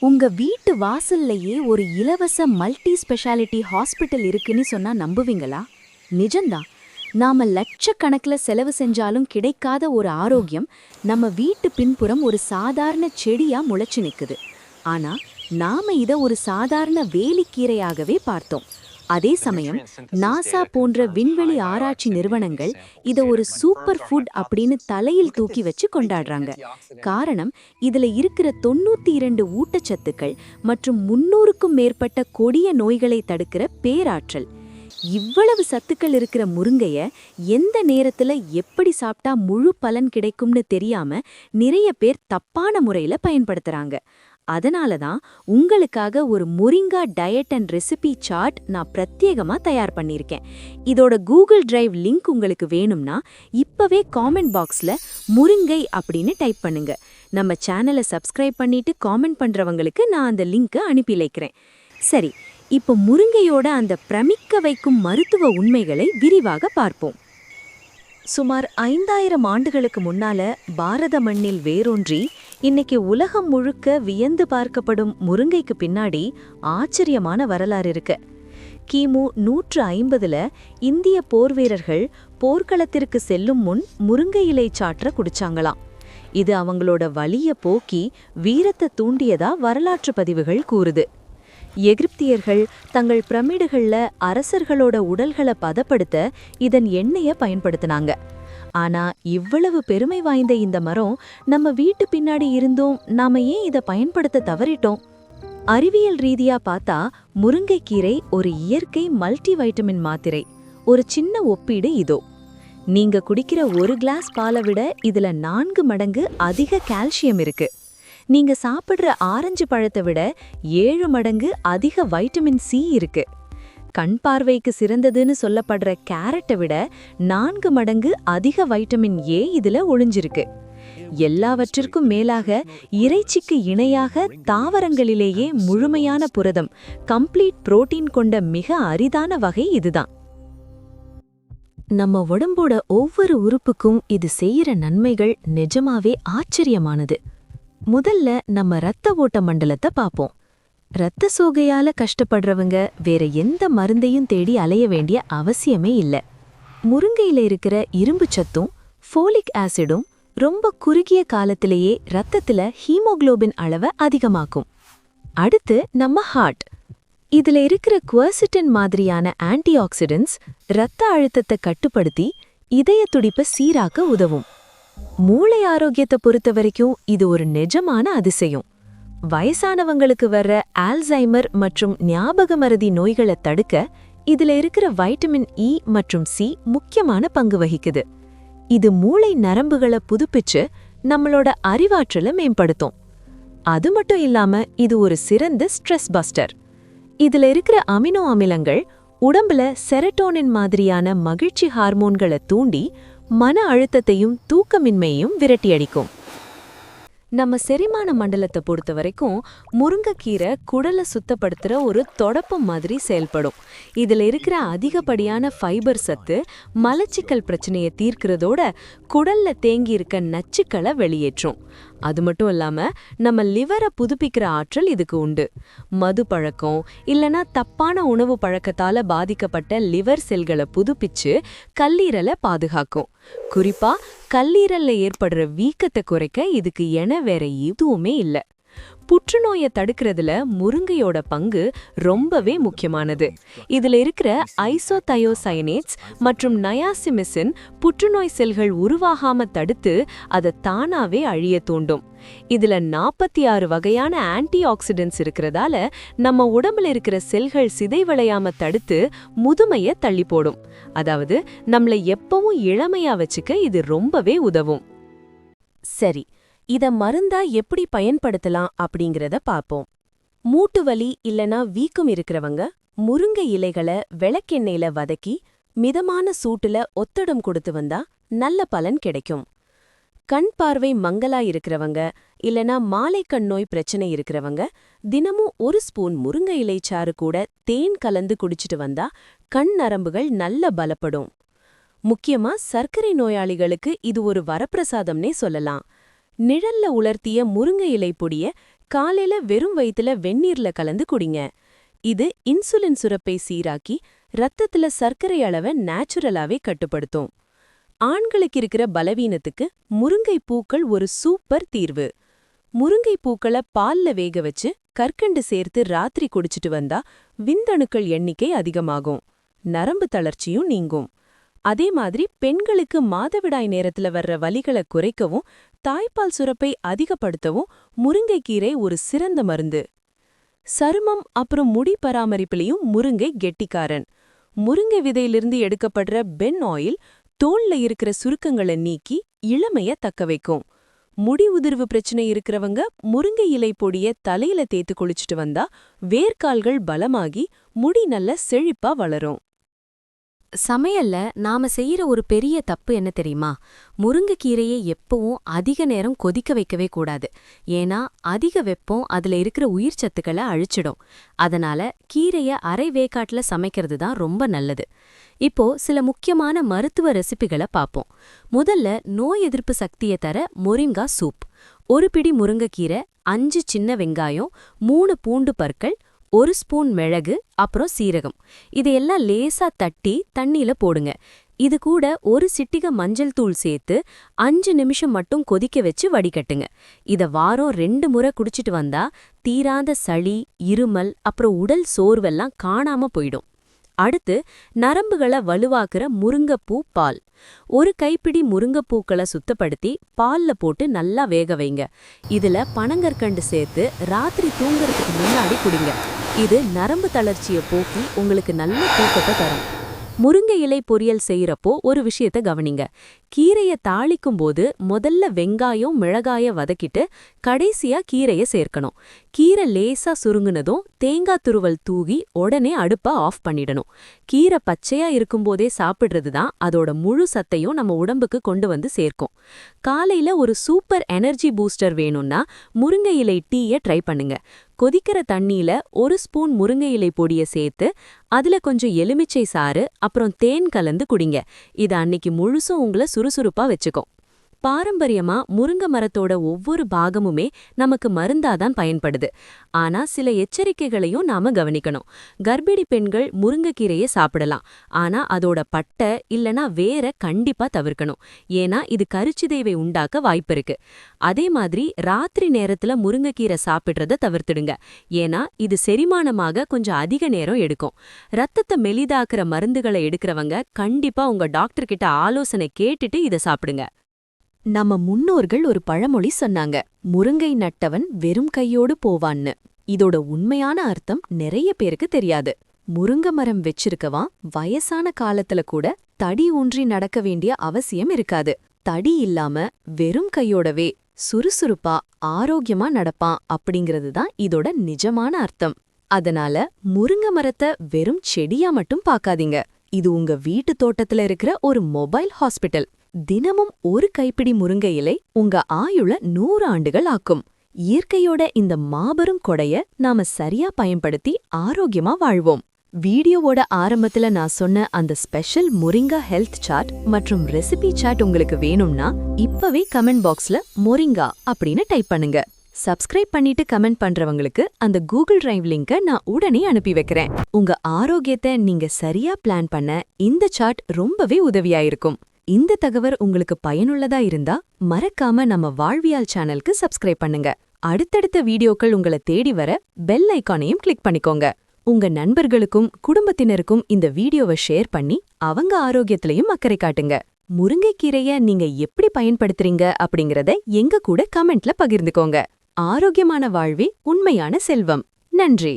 உங்க வீட்டு வாசல்லையே ஒரு இலவச மல்டி ஸ்பெஷாலிட்டி ஹாஸ்பிட்டல் இருக்குன்னு சொன்னா நம்புவீங்களா? நிஜம்தான். நாம லட்சக்கணக்கில் செலவு செஞ்சாலும் கிடைக்காத ஒரு ஆரோக்கியம் நம்ம வீட்டு பின்புறம் ஒரு சாதாரண செடியா முளைச்சு நிற்குது ஆனா நாம இதை ஒரு சாதாரண வேலிக்கீரையாகவே பார்த்தோம். அதே சமயம் நாசா போன்ற விண்வெளி ஆராய்ச்சி நிறுவனங்கள் இதை ஒரு சூப்பர் ஃபுட் அப்படின்னு தலையில் தூக்கி வச்சு கொண்டாடுறாங்க. காரணம் இதுல இருக்கிற தொண்ணூத்தி இரண்டு ஊட்டச்சத்துக்கள் மற்றும் முன்னூறுக்கும் மேற்பட்ட கொடிய நோய்களை தடுக்கிற பேராற்றல். இவ்வளவு சத்துக்கள் இருக்கிற முருங்கைய எந்த நேரத்துல எப்படி சாப்பிட்டா முழு பலன் கிடைக்கும்னு தெரியாம நிறைய பேர் தப்பான முறையில பயன்படுத்துறாங்க. அதனால தான் உங்களுக்காக ஒரு moringa diet and recipe chart நான் பிரத்யேகமாக தயார் பண்ணியிருக்கேன். இதோட கூகுள் டிரைவ் லிங்க் உங்களுக்கு வேணும்னா இப்போவே காமெண்ட் பாக்ஸில் முருங்கை அப்படின்னு டைப் பண்ணுங்க. நம்ம சேனலை சப்ஸ்கிரைப் பண்ணிட்டு காமெண்ட் பண்ணுறவங்களுக்கு நான் அந்த லிங்க்கை அனுப்பி வைக்கிறேன். சரி இப்போ முருங்கையோட அந்த பிரமிக்க வைக்கும் மருத்துவ உண்மைகளை விரிவாக பார்ப்போம். சுமார் ஐந்தாயிரம் ஆண்டுகளுக்கு முன்னால பாரத மண்ணில் வேரூன்றி இன்னைக்கு உலகம் முழுக்க வியந்து பார்க்கப்படும் முருங்கைக்கு பின்னாடி ஆச்சரியமான வரலாறு இருக்கு. கிமு நூற்று ஐம்பதுல இந்திய போர் வீரர்கள் போர்க்களத்திற்கு செல்லும் முன் முருங்கை இலை சாற்ற குடிச்சாங்களாம். இது அவங்களோட வலிய போக்கி வீரத்தை தூண்டியதா வரலாற்று பதிவுகள் கூறுது. எகிப்தியர்கள் தங்கள் பிரமிடுகளில் அரசர்களோட உடல்களை பதப்படுத்த இதன் எண்ணெயை பயன்படுத்தினாங்க. ஆனா இவ்வளவு பெருமை வாய்ந்த இந்த மரம் நம்ம வீட்டு பின்னாடி இருந்தும் நாம ஏன் இத பயன்படுத்த தவறிட்டோம்? அறிவியல் ரீதியா பார்த்தா முருங்கைக்கீரை ஒரு இயற்கை மல்டி வைட்டமின் மாத்திரை. ஒரு சின்ன ஒப்பீடு இதோ. நீங்க குடிக்கிற ஒரு கிளாஸ் பாலை விட இதுல நான்கு மடங்கு அதிக கால்சியம் இருக்கு. நீங்க சாப்பிடுற ஆரஞ்சு பழத்தை விட ஏழு மடங்கு அதிக வைட்டமின் சி இருக்கு. கண் பார்வைக்கு சிறந்ததுன்னு சொல்லப்படுற கேரட்டை விட நான்கு மடங்கு அதிக வைட்டமின் ஏ இதுல ஒளிஞ்சிருக்கு. எல்லாவற்றிற்கும் மேலாக இறைச்சிக்கு இணையாக தாவரங்களிலேயே முழுமையான புரதம் கம்ப்ளீட் புரோட்டீன் கொண்ட மிக அரிதான வகை இதுதான். நம்ம உடம்போட ஒவ்வொரு உறுப்புக்கும் இது செய்யற நன்மைகள் நிஜமாவே ஆச்சரியமானது. முதல்ல நம்ம ரத்த ஓட்ட மண்டலத்தை பார்ப்போம். ரத்த சோகையால கஷ்டப்படுறவங்க வேற எந்த மருந்தையும் தேடி அலைய வேண்டிய அவசியமே இல்ல. முருங்கையில இருக்கிற இரும்பு சத்தும் ஃபோலிக் ஆசிடும் ரொம்ப குறுகிய காலத்திலேயே ரத்தத்துல ஹீமோகுளோபின் அளவை அதிகமாக்கும். அடுத்து நம்ம ஹார்ட் இதுல இருக்கிற குவர்சிட்டின் மாதிரியான ஆன்டி ஆக்சிடென்ட்ஸ் ரத்த அழுத்தத்தை கட்டுப்படுத்தி இதய துடிப்பை சீராக்க உதவும். மூளை ஆரோக்கியத்தை பொறுத்த வரைக்கும் இது ஒரு நிஜமான அதிசயம். வயசானவங்களுக்கு வர்ற ஆல்சைமர் மற்றும் ஞாபக மருதி நோய்களை தடுக்க இதுல இருக்கிற வைட்டமின் இ e மற்றும் சி முக்கியமான பங்கு வகிக்குது. இது மூளை நரம்புகளை புதுப்பிச்சு நம்மளோட அறிவாற்றலை மேம்படுத்தும். அது மட்டும் இல்லாம இது ஒரு சிறந்த ஸ்ட்ரெஸ் பஸ்டர் இதுல இருக்கிற அமினோ அமிலங்கள் உடம்புல செரட்டோனின் மாதிரியான மகிழ்ச்சி ஹார்மோன்களை தூண்டி மன அழுத்தத்தையும் தூக்கமின்மையையும் விரட்டியடிக்கும். நம்ம செரிமான மண்டலத்தை பொறுத்த வரைக்கும் முருங்கைக்கீரை குடலை சுத்தப்படுத்துகிற ஒரு தொடப்பம் மாதிரி செயல்படும். இதில் இருக்கிற அதிகப்படியான ஃபைபர் சத்து மலச்சிக்கல் பிரச்சனையை தீர்க்கிறதோட குடல்ல தேங்கி இருக்க நச்சுக்களை வெளியேற்றும். அது மட்டும் இல்லாம நம்ம லிவரை புதுப்பிக்கிற ஆற்றல் இதுக்கு உண்டு. மது பழக்கம் இல்லனா தப்பான உணவு பழக்கத்தால பாதிக்கப்பட்ட லிவர் செல்களை புதுப்பிச்சு கல்லீரலை பாதுகாக்கும். குறிப்பா கல்லீரல்ல ஏற்படுற வீக்கத்தை குறைக்க இதுக்கு என வேற எதுவுமே இல்லை. புற்றுநோயை தடுக்கிறதுல முருங்கையோட பங்கு ரொம்பவே முக்கியமானது. இதுல இருக்கிற ஐசோதயோசைனேட்ஸ் மற்றும் நயாசிமிசின் புற்றுநோய் செல்கள் உருவாகாம தடுத்து அதை தானாவே அழிய தூண்டும். இதுல நாற்பத்தி ஆறு வகையான ஆன்டி ஆக்சிடென்ட்ஸ் இருக்கிறதால நம்ம உடம்புல இருக்கிற செல்கள் சிதைவளையாம தடுத்து முதுமைய தள்ளி போடும். அதாவது நம்மள எப்பவும் இளமையா வச்சுக்க இது ரொம்பவே உதவும். சரி இத மருந்தா எப்படி பயன்படுத்தலாம் அப்படிங்கறத பாப்போம். மூட்டு வலி இல்லனா வீக்கம் இருக்கிறவங்க முருங்கை இலைகளை விளக்கெண்ணெயில வதக்கி மிதமான சூட்டுல ஒத்தடம் கொடுத்து வந்தா நல்ல பலன் கிடைக்கும். கண் பார்வை மங்கலா இருக்கிறவங்க இல்லனா மாலை கண் நோய் பிரச்சனை இருக்கிறவங்க தினமும் ஒரு ஸ்பூன் முருங்கை இலை சாறு கூட தேன் கலந்து குடிச்சிட்டு வந்தா கண் நரம்புகள் நல்ல பலப்படும். முக்கியமா சர்க்கரை நோயாளிகளுக்கு இது ஒரு வரப்பிரசாதம்னே சொல்லலாம். நிழல்ல உலர்த்திய முருங்கை இலை பொடிய காலையில வெறும் வயித்துல வெந்நீர்ல கலந்து குடிங்க. இது இன்சுலின் சுரப்பை சீராக்கி ரத்தத்துல சர்க்கரை அளவை நேச்சுரலாவே கட்டுப்படுத்தும். ஆண்களுக்கு இருக்கிற பலவீனத்துக்கு முருங்கை பூக்கள் ஒரு சூப்பர் தீர்வு. முருங்கை பூக்களை பால்ல வேக வச்சு கற்கண்டு சேர்த்து ராத்திரி குடிச்சிட்டு வந்தா விந்தணுக்கள் எண்ணிக்கை அதிகமாகும். நரம்பு தளர்ச்சியும் நீங்கும். அதே மாதிரி பெண்களுக்கு மாதவிடாய் நேரத்துல வர்ற வலிகளை குறைக்கவும் தாய்ப்பால் சுரப்பை அதிகப்படுத்தவும் முருங்கைக்கீரை ஒரு சிறந்த மருந்து. சருமம் அப்புறம் முடி பராமரிப்புலயும் முருங்கை கெட்டிக்காரன். முருங்கை விதையிலிருந்து எடுக்கப்படுற பென் ஆயில் தோல்ல இருக்கிற சுருக்கங்களை நீக்கி இளமைய தக்க வைக்கும். முடி உதிர்வு பிரச்சனை இருக்கிறவங்க முருங்கை இலை பொடிய தலையில தேத்து குளிச்சுட்டு வந்தா வேர்க்கால்கள் பலமாகி முடி நல்ல செழிப்பா வளரும். சமையல்ல நாம செய்யற ஒரு பெரிய தப்பு என்ன தெரியுமா? முருங்கைக்கீரையை எப்பவும் அதிக நேரம் கொதிக்க வைக்கவே கூடாது. ஏன்னா அதிக வெப்பம் அதுல இருக்கிற உயிர் சத்துக்களை அழிச்சிடும். அதனால கீரைய அரை வேக்காட்டுல சமைக்கிறது தான் ரொம்ப நல்லது. இப்போ சில முக்கியமான மருத்துவ ரெசிபிகளை பார்ப்போம். முதல்ல நோய் எதிர்ப்பு சக்தியை தர மொரிங்கா சூப். ஒரு பிடி முருங்கைக்கீரை அஞ்சு சின்ன வெங்காயம் மூணு பூண்டு பற்கள் ஒரு ஸ்பூன் மிளகு அப்புறம் சீரகம். இதையெல்லாம் லேசா தட்டி தண்ணியில போடுங்க. இது கூட ஒரு சிட்டிக மஞ்சள் தூள் சேர்த்து அஞ்சு நிமிஷம் மட்டும் கொதிக்க வச்சு வடிகட்டுங்க. இத வாரம் ரெண்டு முறை குடிச்சிட்டு வந்தா தீராத சளி இருமல் அப்புறம் உடல் சோர்வெல்லாம் காணாம போயிடும். அடுத்து நரம்புகளை வலுவாக்குற முருங்கப்பூ பால். ஒரு கைப்பிடி முருங்கப்பூக்களை சுத்தப்படுத்தி பால்ல போட்டு நல்லா வேக வைங்க. இதுல பனங்கற்கண்டு சேர்த்து ராத்திரி தூங்குறதுக்கு முன்னாடி குடிங்க. இது நரம்பு தளர்ச்சியை போக்கி உங்களுக்கு நல்ல தூக்கத்தை தரும். முருங்கை இலை பொரியல் செய்யறப்போ ஒரு விஷயத்த கவனிங்க. கீரைய தாளிக்கும் போது முதல்ல வெங்காயம் மிளகாய வதக்கிட்டு கடைசியா கீரைய சேர்க்கணும். கீரை லேசா சுருங்குனதும் தேங்காய் துருவல் தூகி உடனே அடுப்ப ஆஃப் பண்ணிடணும். கீரை பச்சையா இருக்கும்போதே சாப்பிடுறது தான் அதோட முழு சத்தையும் நம்ம உடம்புக்கு கொண்டு வந்து சேர்க்கும். காலையில ஒரு சூப்பர் எனர்ஜி பூஸ்டர் வேணும்னா முருங்கை இலை டீய ட்ரை பண்ணுங்க. கொதிக்கிற தண்ணியில ஒரு ஸ்பூன் முருங்கை இலை பொடிய சேர்த்து அதுல கொஞ்சம் எலுமிச்சை சாறு அப்புறம் தேன் கலந்து குடிங்க. இது அன்னைக்கு முழுசும் உங்களை சுறுசுறுப்பா வச்சுக்கும். பாரம்பரியமா முருங்க மரத்தோட ஒவ்வொரு பாகமுமே நமக்கு மருந்தாதான் பயன்படுது. ஆனா சில எச்சரிக்கைகளையும் நாம கவனிக்கணும். கர்ப்பிணி பெண்கள் முருங்கைக்கீரையை சாப்பிடலாம். ஆனா அதோட பட்டை இல்லனா வேற கண்டிப்பா தவிர்க்கணும். ஏன்னா இது கருச்சிதைவை உண்டாக்க வாய்ப்பு இருக்கு. அதே மாதிரி ராத்திரி நேரத்துல முருங்கைக்கீரை சாப்பிடுறத தவிர்த்துடுங்க. ஏன்னா இது செரிமானமாக கொஞ்சம் அதிக நேரம் எடுக்கும். ரத்தத்தை மெலிதாக்குற மருந்துகளை எடுக்கிறவங்க கண்டிப்பா உங்க டாக்டர் கிட்ட ஆலோசனை கேட்டுட்டு இதை சாப்பிடுங்க. நம்ம முன்னோர்கள் ஒரு பழமொழி சொன்னாங்க முருங்கை நட்டவன் வெறும் கையோடு போவான்னு. இதோட உண்மையான அர்த்தம் நிறைய பேருக்கு தெரியாது. முருங்க மரம் வச்சிருக்கவான் வயசான காலத்துல கூட தடி ஊன்றி நடக்க வேண்டிய அவசியம் இருக்காது. தடி இல்லாம வெறும் கையோடவே சுறுசுறுப்பா ஆரோக்கியமா நடப்பான் அப்படிங்கிறது தான் இதோட நிஜமான அர்த்தம். அதனால முருங்க மரத்தை வெறும் செடியா மட்டும் பாக்காதீங்க. இது உங்க வீட்டு தோட்டத்துல இருக்கிற ஒரு மொபைல் ஹாஸ்பிட்டல். தினமும் ஒரு கைப்பிடி முருங்கை இலை உங்க ஆயுள நூறு ஆண்டுகள் ஆக்கும். இயற்கையோட இந்த மாபெரும் கொடைய நாம சரியா பயன்படுத்தி ஆரோக்கியமா வாழ்வோம். வீடியோவோட ஆரம்பத்துல நான் சொன்ன அந்த ஸ்பெஷல் மொரிங்கா ஹெல்த் சார்ட் மற்றும் ரெசிபி சார்ட் உங்களுக்கு வேணும்னா இப்பவே கமெண்ட் பாக்ஸ்ல மொரிங்கா அப்படின்னு டைப் பண்ணுங்க. சப்ஸ்கிரைப் பண்ணிட்டு கமெண்ட் பண்றவங்களுக்கு அந்த கூகுள் டிரைவ் லிங்க நான் உடனே அனுப்பி வைக்கிறேன். உங்க ஆரோக்கியத்தை நீங்க சரியா பிளான் பண்ண இந்த சார்ட் ரொம்பவே உதவியா இருக்கும். இந்த தகவல் உங்களுக்கு பயனுள்ளதா இருந்தா மறக்காம நம்ம வாழ்வியால் சேனலுக்கு சப்ஸ்கிரைப் பண்ணுங்க. அடுத்தடுத்த வீடியோக்கள் உங்களை தேடி வர பெல் ஐக்கானையும் கிளிக் பண்ணிக்கோங்க. உங்க நண்பர்களுக்கும் குடும்பத்தினருக்கும் இந்த வீடியோவை ஷேர் பண்ணி அவங்க ஆரோக்கியத்திலையும் அக்கறை காட்டுங்க. முருங்கைக்கீரைய நீங்க எப்படி பயன்படுத்துறீங்க அப்படிங்கறத எங்க கூட கமெண்ட்ல பகிர்ந்துக்கோங்க. ஆரோக்கியமான வாழ்வே உண்மையான செல்வம். நன்றி.